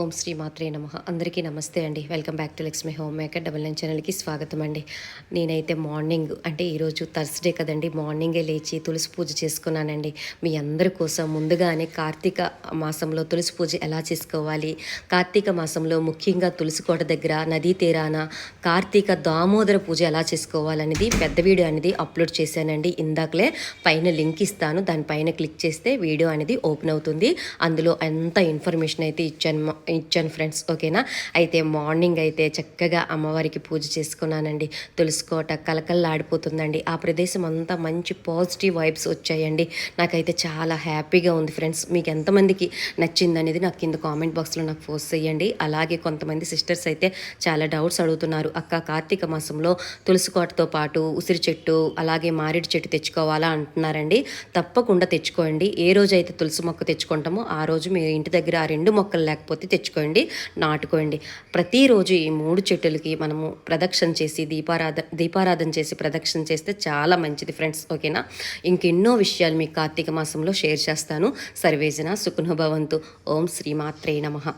ఓం శ్రీ మాత్రే నమ. అందరికీ నమస్తే అండి. Welcome back to Lakshmi home maker double nine ఛానల్కి స్వాగతం అండి. నేనైతే మార్నింగ్ అంటే ఈరోజు థర్స్డే కదండి మార్నింగే లేచి తులసి పూజ చేసుకున్నానండి. మీ అందరి కోసం ముందుగానే కార్తీక మాసంలో తులసి పూజ ఎలా చేసుకోవాలి కార్తీక మాసంలో ముఖ్యంగా తులసి కోట దగ్గర నదీ తీరాన కార్తీక దామోదర పూజ ఎలా చేసుకోవాలనేది పెద్ద వీడియో అనేది అప్లోడ్ చేశానండి. ఇందాకలే పైన లింక్ ఇస్తాను దానిపైన క్లిక్ చేస్తే వీడియో అనేది ఓపెన్ అవుతుంది. అందులో ఎంత ఇన్ఫర్మేషన్ అయితే ఇచ్చాను ఇచ్చాను ఫ్రెండ్స్ ఓకేనా? అయితే మార్నింగ్ అయితే చక్కగా అమ్మవారికి పూజ చేసుకున్నానండి. తులసికోట కలకల్లాడిపోతుందండి ఆ ప్రదేశం అంతా మంచి పాజిటివ్ వైబ్స్ వచ్చాయండి. నాకైతే చాలా హ్యాపీగా ఉంది ఫ్రెండ్స్. మీకు ఎంతమందికి నచ్చింది అనేది నాకు కింద కామెంట్ బాక్స్లో నాకు పోస్ట్ చేయండి. అలాగే కొంతమంది సిస్టర్స్ అయితే చాలా డౌట్స్ అడుగుతున్నారు. అక్క కార్తీక మాసంలో తులసికోటతో పాటు ఉసిరి చెట్టు అలాగే మారేడు చెట్టు తెచ్చుకోవాలా అంటున్నారండి. తప్పకుండా తెచ్చుకోండి. ఏ రోజు అయితే తులసి మొక్క తెచ్చుకుంటామో ఆ రోజు మీ ఇంటి దగ్గర ఆ రెండు మొక్కలు లేకపోతే తెచ్చుకోండి నాటుకోండి. ప్రతిరోజు ఈ మూడు చెట్టులకి మనము ప్రదక్షిణ చేసి దీపారాధన దీపారాధన చేసి ప్రదక్షిణ చేస్తే చాలా మంచిది ఫ్రెండ్స్ ఓకేనా? ఇంకెన్నో విషయాలు మీకు కార్తీక మాసంలో షేర్ చేస్తాను. సర్వేజన సుఖనుభవంతు ఓం శ్రీమాత్రే నమః.